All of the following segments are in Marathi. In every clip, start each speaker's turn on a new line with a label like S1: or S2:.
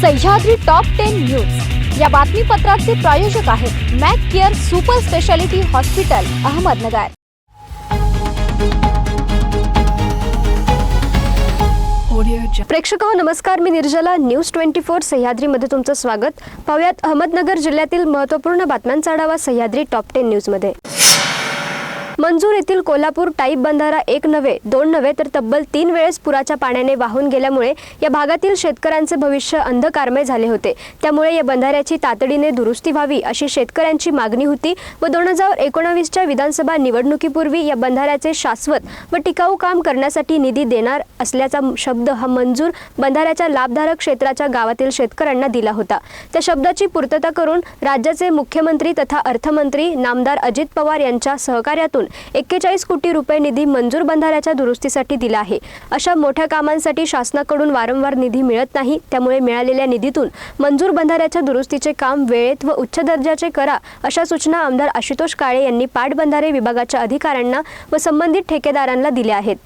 S1: Sahyadri top ten news. या बातमीपत्राचे प्रायोजक आहेत Mac care super speciality hospital Ahmednagar. प्रेक्षक नमस्कार. मी निर्जला. न्यूज ट्वेंटी फोर सह्याद्रीमध्ये तुमचं स्वागत. पाहुयात अहमदनगर जिल्ह्यातील महत्त्वपूर्ण बातम्यांचा आढावा सह्याद्री टॉप टेन न्यूजमध्ये. मंजूर येथील कोल्हापूर टाईप बंधारा एक नव्हे दोन नव्हे तर तब्बल तीन वेळेस पुराच्या पाण्याने वाहून गेल्यामुळे या भागातील शेतकऱ्यांचे भविष्य अंधकारमय झाले होते. त्यामुळे या बंधाऱ्याची तातडीने दुरुस्ती व्हावी अशी शेतकऱ्यांची मागणी होती व दोन हजार एकोणावीसच्या विधानसभा निवडणुकीपूर्वी या बंधाऱ्याचे शाश्वत व टिकाऊ काम करण्यासाठी निधी देणार असल्याचा शब्द हा मंजूर बंधाऱ्याच्या लाभधारक क्षेत्राच्या गावातील शेतकऱ्यांना दिला होता. त्या शब्दाची पूर्तता करून राज्याचे मुख्यमंत्री तथा अर्थमंत्री नामदार अजित पवार यांच्या सहकार्यातून एक्केचाळीस कोटी रुपये निधी मंजूर बंधाऱ्याच्या दुरुस्तीसाठी दिला आहे. अशा मोठ्या कामांसाठी शासनाकडून वारंवार निधी मिळत नाही. त्यामुळे मिळालेल्या निधीतून मंजूर बंधाऱ्याच्या दुरुस्तीचे काम वेळेत व उच्च दर्जाचे करा अशा सूचना आमदार आशुतोष काळे यांनी पाटबंधारे विभागाच्या अधिकाऱ्यांना व संबंधित ठेकेदारांना दिल्या आहेत.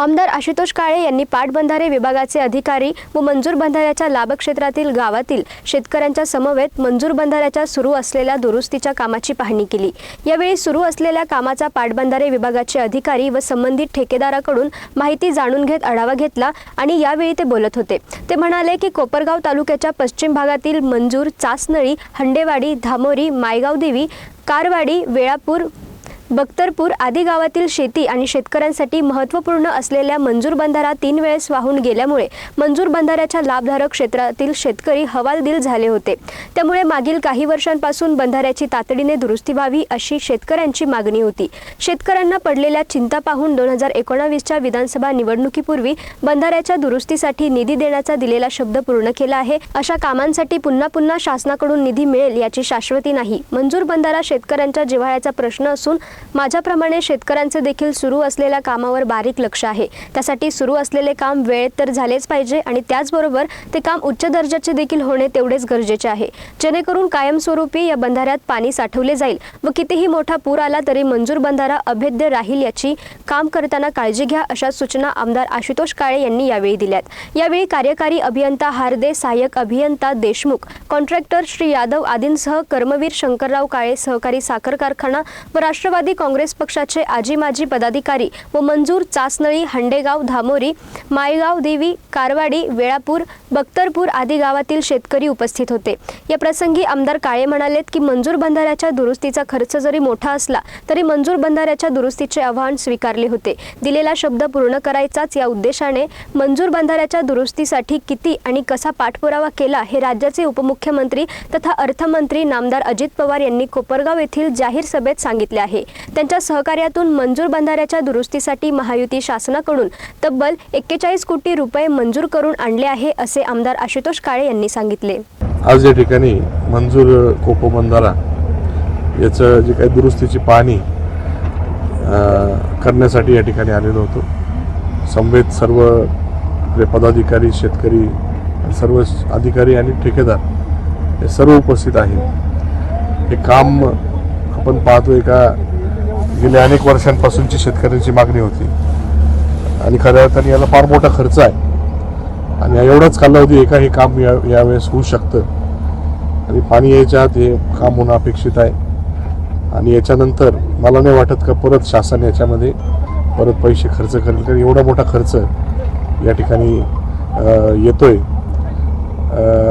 S1: आमदार आशुतोष काळे यांनी पाटबंधारे विभागाचे अधिकारी व मंजूर बंधाऱ्याच्या लाभक्षेत्रातील गावातील शेतकऱ्यांच्या समवेत मंजूर बंधाऱ्याच्या सुरू असलेल्या दुरुस्तीच्या कामाची पाहणी केली. यावेळी सुरू असलेल्या कामाचा पाटबंधारे विभागाचे अधिकारी व संबंधित ठेकेदाराकडून माहिती जाणून घेत आढावा घेतला आणि यावेळी ते बोलत होते. ते म्हणाले की कोपरगाव तालुक्याच्या पश्चिम भागातील मंजूर चासनळी हंडेवाडी धामोरी मायगाव देवी कारवाडी वेळापूर बख्तरपूर आदी गावातील शेती आणि शेतकऱ्यांसाठी महत्त्वपूर्ण असलेल्या मंजूर बंधारा तीन वेळेस वाहून गेल्यामुळे मंजूर बंधाऱ्याच्या लाभधारक क्षेत्रातील शेतकरी हवालदिल झाले होते. त्यामुळे मागील काही वर्षांपासून बंधाऱ्याची तातडीने दुरुस्ती व्हावी अशी शेतकऱ्यांची मागणी होती. शेतकऱ्यांना पडलेल्या चिंता पाहून दोन हजार एकोणावीसच्या विधानसभा निवडणुकीपूर्वी बंधाऱ्याच्या दुरुस्तीसाठी निधी देण्याचा दिलेला शब्द पूर्ण केला आहे. अशा कामांसाठी पुन्हा पुन्हा शासनाकडून निधी मिळेल याची शाश्वती नाही. मंजूर बंधारा शेतकऱ्यांच्या जिव्हाळ्याचा प्रश्न असून माझ्याप्रमाणे शेतकऱ्यांचे देखील सुरू असलेल्या कामावर बारीक लक्ष आहे. त्यासाठी सुरू असलेले काम वेळेत तर झालेच पाहिजे आणि त्याचबरोबर ते काम उच्च दर्जाचे देखील होणे तेवढेच गरजेचे आहे. जेणेकरून कायमस्वरूपी या बंधाऱ्यात पाणी साठवले जाईल व कितीही मोठा पूर आला तरी मंजूर बंधारा अभेद्य राहील याची काम करताना काळजी घ्या अशा सूचना आमदार आशुतोष काळे यांनी यावेळी दिल्यात. यावेळी कार्यकारी अभियंता हार्दे सहाय्यक अभियंता देशमुख कॉन्ट्रॅक्टर श्री यादव आदींसह कर्मवीर शंकरराव काळे सहकारी साखर कारखाना व राष्ट्रवादी काँग्रेस पक्षाचे आजी माजी पदाधिकारी व मंजूर चासनळी हंडेगाव धामोरी मायगाव देवी कारवाडी वेळापूर बख्तरपूर आदी गावातील शेतकरी उपस्थित होते. या प्रसंगी आमदार काळे म्हणालेत की मंजूर बंधाऱ्याच्या दुरुस्तीचा खर्च जरी मोठा असला तरी मंजूर बंधाऱ्याच्या दुरुस्तीचे आव्हान स्वीकारले होते. दिलेला शब्द पूर्ण करायचाच या उद्देशाने मंजूर बंधाऱ्याच्या दुरुस्तीसाठी किती आणि कसा पाठपुरावा केला हे राज्याचे उपमुख्यमंत्री तथा अर्थमंत्री नामदार अजित पवार यांनी कोपरगाव येथील जाहीर सभेत सांगितले आहे. त्यांच्या सहकार्यातून मंजूर बंधाऱ्याच्या दुरुस्तीसाठी महायुती शासनाकडून तब्बल एक्केचाळीस कोटी रुपये मंजूर करून आणले आहे असे आमदार आशुतोष काळे यांनी सांगितले.
S2: आज या ठिकाणी मंजूर कोपो बंधारा याचं जे काही दुरुस्तीची पाहणी करण्यासाठी या ठिकाणी आलेलो होतो. संवेद सर्व पदाधिकारी शेतकरी सर्व अधिकारी आणि ठेकेदार हे सर्व उपस्थित आहेत. हे काम आपण पाहतोय का गेल्या अनेक वर्षांपासूनची शेतकऱ्यांची मागणी होती. आणि खऱ्या अर्थाने याला फार मोठा खर्च आहे. आणि एवढाच कालावधी एका हे काम या यावेळेस होऊ शकतं. आणि पाणी यायच्या आत हे काम होणं अपेक्षित आहे. आणि याच्यानंतर मला नाही वाटत का परत शासन याच्यामध्ये परत पैसे खर्च करेल. कारण एवढा मोठा खर्च या ठिकाणी येतोय.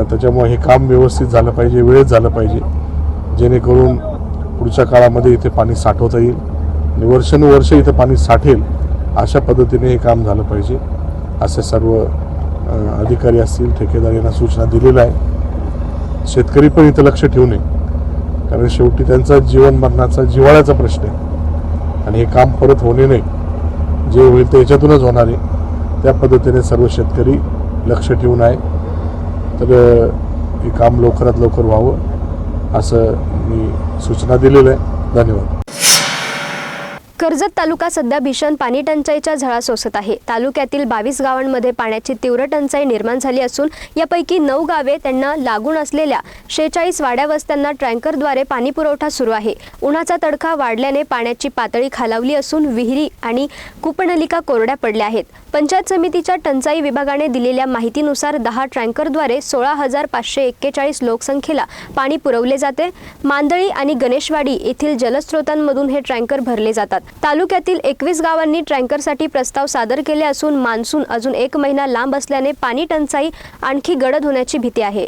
S2: त्याच्यामुळे हे काम व्यवस्थित झालं पाहिजे वेळेत झालं पाहिजे. जेणेकरून पुढच्या काळामध्ये इथे पाणी साठवता येईल. आणि वर्षानुवर्ष इथं पाणी साठेल अशा पद्धतीने हे काम झालं पाहिजे. असे सर्व अधिकारी असतील ठेकेदार यांना सूचना दिलेल्या आहे शेतकरी पण इथं लक्ष ठेवू नये. कारण शेवटी त्यांचा जीवन मरणाचा जिव्हाळ्याचा प्रश्न आहे. आणि हे काम परत होणे नाही. जे होईल ते याच्यातूनच होणार आहे. त्या पद्धतीने सर्व शेतकरी लक्ष ठेवून आहे. तर हे काम लवकरात लवकर व्हावं असं मी सूचना दिलेलं आहे धन्यवाद.
S1: कर्जत तालुका सध्या भीषण पाणी टंचाईच्या झळा सोसत आहे. तालुक्यातील बावीस गावांमध्ये पाण्याची तीव्र टंचाई निर्माण झाली असून यापैकी नऊ गावे त्यांना लागून असलेल्या शेहेचाळीस वाड्या वस्त्यांना टँकरद्वारे पाणी पुरवठा सुरू आहे. उन्हाचा तडका वाढल्याने पाण्याची पातळी खालावली असून विहिरी आणि कुपनलिका कोरड्या पडल्या आहेत. पंचायत समितीच्या टंचाई विभागाने दिलेल्या माहितीनुसार दहा ट्रँकरद्वारे सोळा हजार पाचशे एक्केचाळीस लोकसंख्येला पाणी पुरवले जाते. मांदळी आणि गणेशवाडी येथील जलस्रोतांमधून हे ट्रँकर भरले जातात. तालुक्यातील एकवीस गावांनी ट्रँकरसाठी प्रस्ताव सादर केले असून मान्सून अजून एक महिना लांब असल्याने पाणी टंचाई आणखी गडद होण्याची भीती आहे.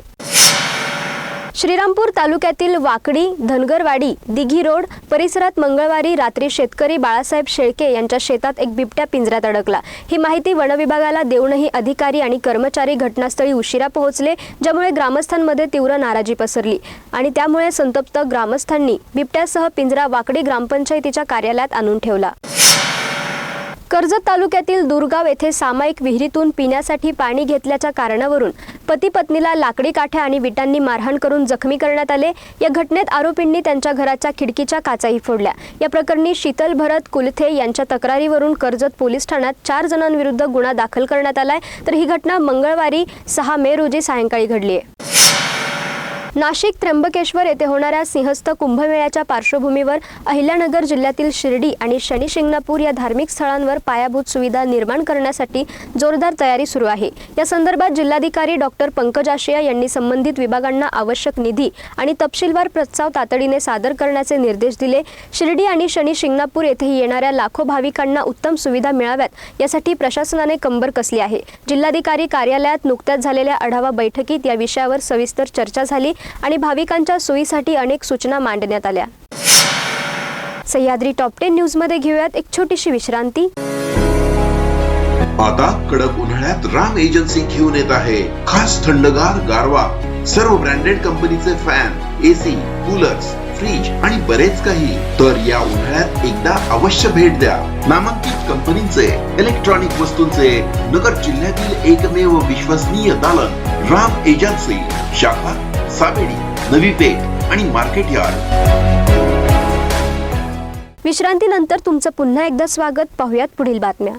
S1: श्रीरामपूर तालुक्यातील वाकडी धनगरवाडी दिघी रोड परिसरात मंगळवारी रात्री शेतकरी बाळासाहेब शेळके यांच्या शेतात एक बिबट्या पिंजऱ्यात अडकला. ही माहिती वनविभागाला देऊनही अधिकारी आणि कर्मचारी घटनास्थळी उशिरा पोहोचले ज्यामुळे ग्रामस्थांमध्ये तीव्र नाराजी पसरली. आणि त्यामुळे संतप्त ग्रामस्थांनी बिबट्यासह पिंजरा वाकडी ग्रामपंचायतीच्या कार्यालयात आणून ठेवला. कर्जत तालुक्यातील दुर्गाव येथे सामायिक विहिरीतून पिण्यासाठी पाणी घेतल्याच्या कारणावरून पती पत्नीला लाकडी काठ्या आणि विटांनी मारहाण करून जखमी करण्यात आले. या घटनेत आरोपींनी त्यांच्या घराच्या खिडकीच्या काचाही फोडल्या. या प्रकरणी शीतल भरत कुलथे यांच्या तक्रारीवरून कर्जत पोलीस ठाण्यात चार जणांविरुद्ध गुन्हा दाखल करण्यात आलाय. तर ही घटना मंगळवारी सहा मे रोजी सायंकाळी घडली आहे नाशिक त्र्यंबकेश्वर येथे होणाऱ्या सिंहस्थ कुंभमेळ्याच्या पार्श्वभूमीवर अहिल्यानगर जिल्ह्यातील शिर्डी आणि शनी शिंगणापूर या धार्मिक स्थळांवर पायाभूत सुविधा निर्माण करण्यासाठी जोरदार तयारी सुरू आहे. या संदर्भात जिल्हाधिकारी डॉक्टर पंकज आशिया यांनी संबंधित विभागांना आवश्यक निधी आणि तपशीलवार प्रस्ताव तातडीने सादर करण्याचे निर्देश दिले. शिर्डी आणि शनी शिंगणापूर येथे येणाऱ्या लाखो भाविकांना उत्तम सुविधा मिळाव्यात यासाठी प्रशासनाने कंबर कसली आहे. जिल्हाधिकारी कार्यालयात नुकत्याच झालेल्या आढावा बैठकीत या विषयावर सविस्तर चर्चा झाली. आणि भाविकांच्या सोयीसाठी अनेक सूचना मांडण्यात आल्या. सह्याद्री टॉप टेन न्यूजमध्ये घेऊयात एक छोटीशी विश्रांती.
S3: आता कडक उन्हाळ्यात राम एजन्सी घेऊन येत आहे. खास थंडगार गारवा. सर्व ब्रँडेड कंपनीचे फॅन एसी कूलर्स फ्रीज आणि बरेच काही. तर या उन्हाळ्यात एकदा अवश्य भेट द्या. नामांकित कंपनीचे इलेक्ट्रॉनिक वस्तूंचे नगर जिल्ह्यातील एकमेव विश्वसनीय दालन राम एजन्सी शाखा सावेडी नवी पेठ आणि मार्केट यार्ड.
S1: विश्रांतीनंतर तुमचं पुन्हा एकदा स्वागत. पाहुयात पुढील बातम्या.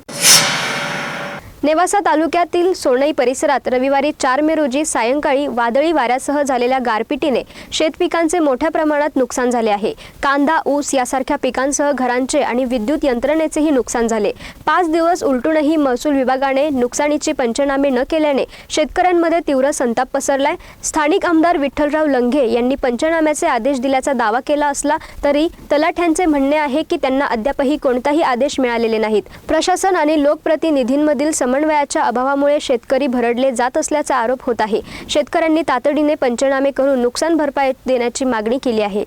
S1: नेवासा तालुक्यातील सोनई परिसरात रविवारी चार मे रोजी सायंकाळी वादळी वाऱ्यासह झालेल्या गारपिटीने शेतपिकांचे मोठ्या प्रमाणात नुकसान झाले आहे. कांदा ऊस यासारख्या पिकांसह घरांचे आणि विद्युत यंत्रणेचेही नुकसान झाले. पाच दिवस उलटूनही महसूल विभागाने नुकसानीचे पंचनामे न केल्याने शेतकऱ्यांमध्ये तीव्र संताप पसरलाय. स्थानिक आमदार विठ्ठलराव लंघे यांनी पंचनाम्याचे आदेश दिल्याचा दावा केला असला तरी तलाठ्यांचे म्हणणे आहे की त्यांना अद्यापही कोणताही आदेश मिळालेले नाहीत. प्रशासन आणि लोकप्रतिनिधींमधील समन्वयाच्या अभावामुळे शेतकरी भरडले जात असल्याचा आरोप होत आहे. शेतकऱ्यांनी तातडीने पंचनामे करून नुकसान भरपाई देण्याची मागणी केली आहे.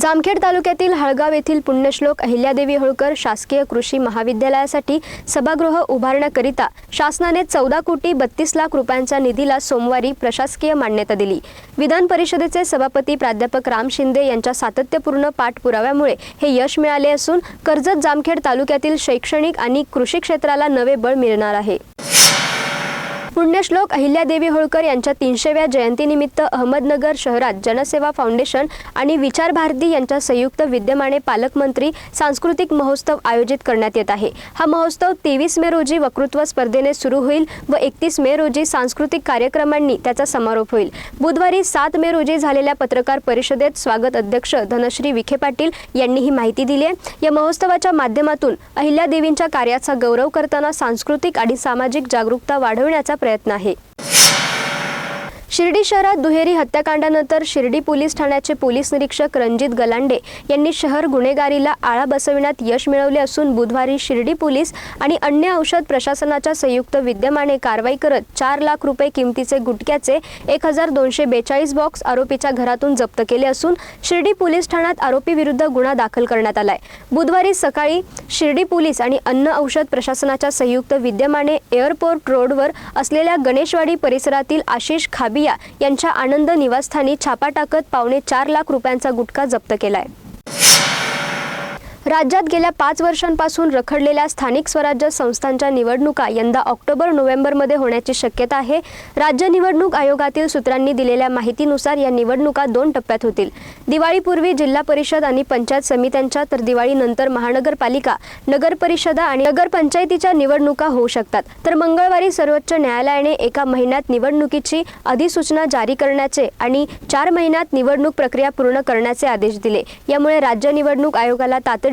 S1: जामखेड तालुक्यातील हळगाव येथील पुण्यश्लोक अहिल्यादेवी होळकर शासकीय कृषी महाविद्यालयासाठी सभागृह उभारण्याकरिता शासनाने चौदा कोटी बत्तीस लाख रुपयांच्या निधीला सोमवारी प्रशासकीय मान्यता दिली. विधान परिषदेचे सभापती प्राध्यापक राम शिंदे यांच्या सातत्यपूर्ण पाठपुराव्यामुळे हे यश मिळाले असून कर्जत जामखेड तालुक्यातील शैक्षणिक आणि कृषी क्षेत्राला नवे बळ मिळणार आहे. पुण्यश्लोक अहिल्यादेवी होळकर यांच्या तीनशेव्या जयंतीनिमित्त अहमदनगर शहरात जनसेवा फाउंडेशन आणि विचार भारती यांच्या संयुक्त विद्यमाने पालकमंत्री सांस्कृतिक महोत्सव आयोजित करण्यात येत आहे. हा महोत्सव तेवीस मे रोजी वक्तृत्व स्पर्धेने सुरू होईल व एकतीस मे रोजी सांस्कृतिक कार्यक्रमांनी त्याचा समारोप होईल. बुधवारी सात मे रोजी झालेल्या पत्रकार परिषदेत स्वागत अध्यक्ष धनश्री विखे पाटील यांनी ही माहिती दिली आहे. या महोत्सवाच्या माध्यमातून अहिल्यादेवींच्या कार्याचा गौरव करताना सांस्कृतिक आणि सामाजिक जागरूकता वाढवण्याचा प्रयत्न आहे. शिर्डी शहरात दुहेरी हत्याकांडानंतर शिर्डी पोलीस ठाण्याचे पोलीस निरीक्षक रणजित गलांडे यांनी शहर गुन्हेगारीला आळा बसविण्यात यश मिळवले असून बुधवारी शिर्डी पोलीस आणि अन्य औषध प्रशासनाच्या संयुक्त विद्यमाने कारवाई करत चार लाख रुपये किमतीचे गुटक्याचे एक हजार दोनशे बेचाळीस बॉक्स आरोपीच्या घरातून जप्त केले असून शिर्डी पोलीस ठाण्यात आरोपी विरुद्ध गुन्हा दाखल करण्यात आलाय. बुधवारी सकाळी शिर्डी पोलीस आणि अन्न औषध प्रशासनाच्या संयुक्त विद्यमाने एअरपोर्ट रोडवर असलेल्या गणेशवाडी परिसरातील आशिष खाबी खाबिया यांच्या आनंद निवासस्थानी छापा टाकत पावणे चार लाख रुपयांचा गुटखा जप्त केलाय. राज्यात गेल्या पाच वर्षांपासून रखडलेल्या स्थानिक स्वराज्य संस्थांच्या निवडणुका यंदा ऑक्टोबर नोव्हेंबरमध्ये होण्याची शक्यता आहे. राज्य निवडणूक आयोगातील सूत्रांनी दिलेल्या माहितीनुसार या निवडणुका दोन टप्प्यात होतील. दिवाळीपूर्वी जिल्हा परिषद आणि पंचायत समित्यांच्या तर दिवाळीनंतर महानगरपालिका नगर परिषदा आणि नगरपंचायतीच्या निवडणुका होऊ शकतात. तर मंगळवारी सर्वोच्च न्यायालयाने एका महिन्यात निवडणुकीची अधिसूचना जारी करण्याचे आणि चार महिन्यात निवडणूक प्रक्रिया पूर्ण करण्याचे आदेश दिले. यामुळे राज्य निवडणूक आयोगाला तातडीने